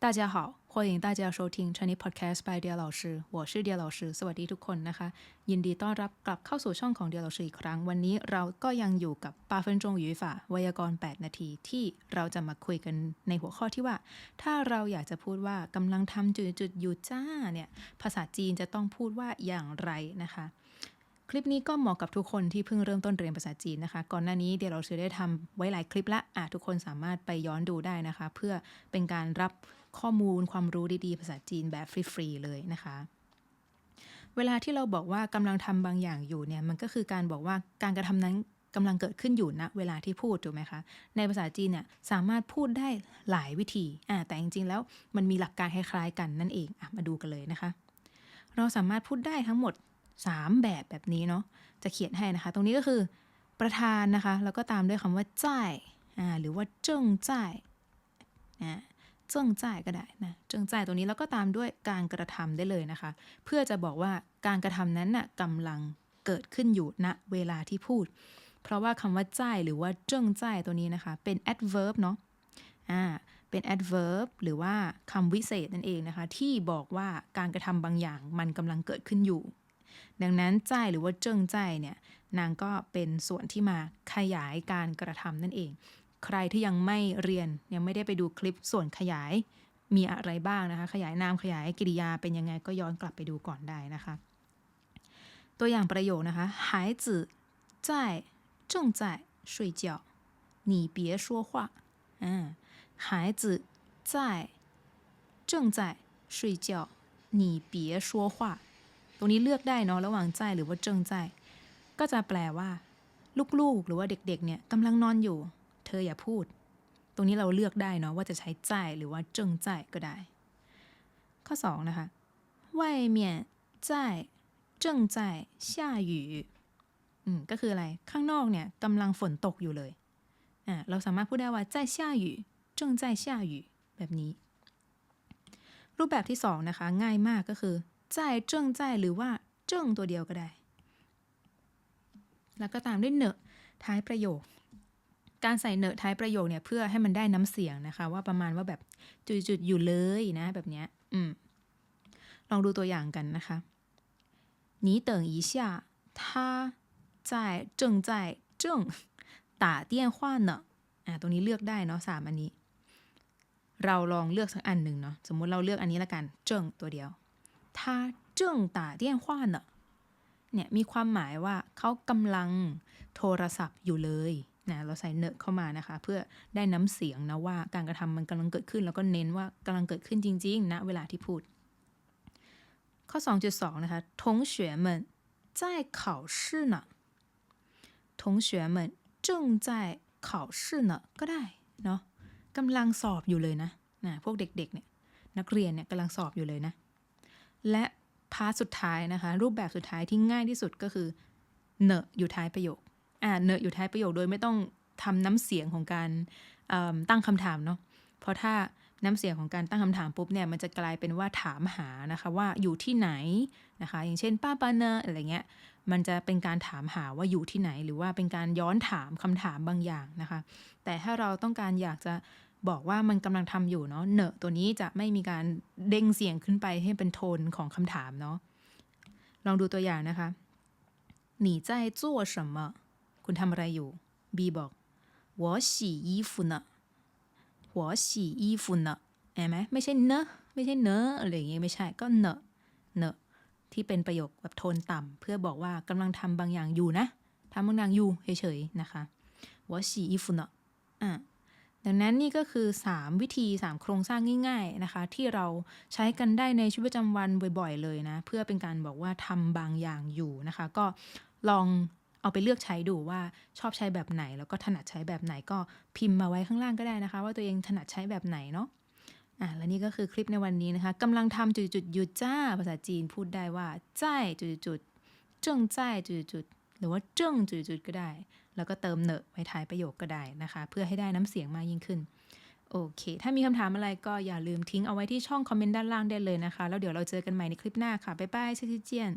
大家好，欢迎大家收听 Chinese Podcast by เดีย老师我是เดีย老师สวัสดีทุกคนนะคะ ยินดีต้อนรับกลับเข้าสู่ช่องของเดีย老师อีกครั้ง วันนี้เราก็ยังอยู่กับปาเฟินจงหยูฝ่าไวยากรณ์ 8 นาที ที่เราจะมาคุยกันในหัวข้อที่ว่า ถ้าเราอยากจะพูดว่ากำลังทำจุดๆอยู่จ้าเนี่ย ภาษาจีนจะต้องพูดว่าอย่างไรนะคะ คลิปนี้ก็เหมาะกับทุกคนที่เพิ่งเริ่มต้นเรียนภาษาจีนนะคะ ก่อนหน้านี้เดี๋ยวเราซื้อได้ทำไว้หลายคลิปละอะทุกคนสามารถไปย้อนดูได้นะคะ เพื่อเป็นการรับข้อมูลความรู้ดีๆ ภาษาจีนแบบฟรีๆเลยนะคะ เวลาที่เราบอกว่ากำลังทำบางอย่างอยู่เนี่ยมันก็คือการบอกว่าการกระทำนั้นกำลังเกิดขึ้นอยู่ณเวลาที่พูดถูกไหมคะ ในภาษาจีนเนี่ยสามารถพูดได้หลายวิธีอะแต่จริงๆ แล้วมันมีหลักการคล้ายๆกันนั่นเองอะมาดูกันเลยนะคะ เราสามารถพูดได้ทั้งหมด 3 แบบแบบนี้เนาะจะเขียนให้นะคะ ตรงนี้ก็คือประธานนะคะ แล้วก็ตามด้วยคำว่าจ่ายหรือว่าเจิ้งจ่ายอ่าเจิ้งจ่ายก็ได้นะเจิ้งจ่ายตัวนี้แล้วก็ตามด้วยการกระทำได้เลยนะคะ เพื่อจะบอกว่าการกระทำนั้นน่ะกำลังเกิดขึ้นอยู่ณเวลาที่พูด เพราะว่าคำว่าจ่ายหรือว่าเจิ้งจ่ายตัวนี้นะคะ เป็น adverb เนาะอ่าเป็น adverb หรือว่าคำวิเศษนั่นเองนะคะ ที่บอกว่าการกระทำบางอย่างมันกำลังเกิดขึ้นอยู่ ดังนั้นจ่ายหรือว่าเจิ้งจ่ายเนี่ย นางก็เป็นส่วนที่มาขยายการกระทำนั่นเอง ใครที่ยังไม่เรียนยังไม่ได้ไปดูคลิปส่วนขยายมีอะไรบ้างนะคะ ขยายนามขยายกริยาเป็นยังไงก็ย้อนกลับไปดูก่อนได้นะคะ ตัวอย่างประโยคนะคะ孩子在正在睡觉你别说话อ่า孩子在正在睡觉你别说话 ตรงนี้เลือกได้เนาะระหว่างใจหรือว่าเจิงใจ ก็จะแปลว่า ลูกๆ หรือว่าเด็กๆ เนี่ยกำลังนอนอยู่ เธออย่าพูด ตรงนี้เราเลือกได้เนาะว่าจะใช้ใจหรือว่าเจิงใจก็ได้ ข้อ 2 นะคะ外面在正在下雨อืมก็คืออะไร ข้างนอกเนี่ยกำลังฝนตกอยู่เลยอ่าเราสามารถพูดได้ว่า在下雨正在下雨แบบนี้ รูปแบบที่สองนะคะ ง่ายมากก็คือ ใจเจิ้งใจหรือว่าเจิ้งตัวเดียวก็ได้ แล้วก็ตามด้วยเนอะท้ายประโยค การใส่เนอะท้ายประโยคเนี่ยเพื่อให้มันได้น้ำเสียงนะคะ ว่าประมาณว่าแบบจุดๆอยู่เลยนะ แบบเนี้ยอืม ลองดูตัวอย่างกันนะคะ你等一下他在正在正打电话呢อ่าตรงนี้เลือกได้เนาะสามอันนี้ เราลองเลือกสักอันหนึ่งเนาะสมมุติเราเลือกอันนี้ละกันเจิ้งตัวเดียว 他正打电话呢เนี่ยมีความหมายว่าเขากำลังโทรศัพท์อยู่เลยนะเราใส่เนอะเข้ามานะคะ เพื่อได้น้ำเสียงนะว่าการกระทำมันกำลังเกิดขึ้น แล้วก็เน้นว่ากำลังเกิดขึ้นจริงๆณเวลาที่พูด ข้อ 2.2 นะคะ同学们在考试呢同学们正在考试呢ก็ได้เนาะกำลังสอบอยู่เลยนะนะพวกเด็กๆเนี่ยนักเรียนเนี่ยกำลังสอบอยู่เลยนะ และพาร์ทสุดท้ายนะคะ รูปแบบสุดท้ายที่ง่ายที่สุดก็คือเนอะอยู่ท้ายประโยคอ่าเนอะอยู่ท้ายประโยคโดยไม่ต้องทำน้ำเสียงของการตั้งคำถามเนาะเพราะถ้า น้ำเสียงของการตั้งคำถามปุ๊บเนี่ยมันจะกลายเป็นว่าถามหานะคะว่าอยู่ที่ไหนนะคะ อย่างเช่น ป้าปาเนออะไรเงี้ยมันจะเป็นการถามหาว่าอยู่ที่ไหน หรือว่าเป็นการย้อนถามคำถามบางอย่างนะคะ แต่ถ้าเราต้องการอยากจะบอกว่ามันกำลังทำอยู่เนาะเนอะตัวนี้จะไม่มีการเด้งเสียงขึ้นไปให้เป็นโทนของคำถามเนาะลองดูตัวอย่างนะคะ你在做什么คุณทำอะไรอยู่ B บอก我洗衣服呢 หัวฉี่อีฝุ่นเนอะเห็นไหมไม่ใช่เนอะไม่ใช่เนอะอะไรอย่างเงี้ยไม่ใช่ก็เนอะเนอะที่เป็นประโยคแบบโทนต่ำ เพื่อบอกว่ากำลังทำบางอย่างอยู่นะทำบางอย่างอยู่เฉยๆนะคะหัวฉี่อีฝุ่นเนอะอะดังนั้นนี่ก็คือ 3 วิธี 3 โครงสร้างง่าย ๆนะคะ ที่เราใช้กันได้ในชีวิตประจำวันบ่อย ๆ เลยนะ เพื่อเป็นการบอกว่าทำบางอย่างอยู่นะคะ ก็ลอง เอาไปเลือกใช้ดูว่าชอบใช้แบบไหน แล้วก็ถนัดใช้แบบไหนก็พิมพ์มาไว้ข้างล่างก็ได้นะคะ ว่าตัวเองถนัดใช้แบบไหนเนาะอะและนี่ก็คือคลิปในวันนี้นะคะกำลังทำจุดๆหยุดจ้าภาษาจีนพูดได้ว่าจ้ายจุดๆเจิ้งจ้ายจุดๆหรือว่าเจิ้งจุดๆก็ได้ แล้วก็เติมเนอะไว้ท้ายประโยคก็ได้นะคะ เพื่อให้ได้น้ำเสียงมากยิ่งขึ้นโอเค ถ้ามีคำถามอะไรก็อย่าลืมทิ้งเอาไว้ที่ช่องคอมเมนต์ด้านล่างได้เลยนะคะ แล้วเดี๋ยวเราเจอกันใหม่ในคลิปหน้าค่ะ บ๊ายบายชิชิเจียน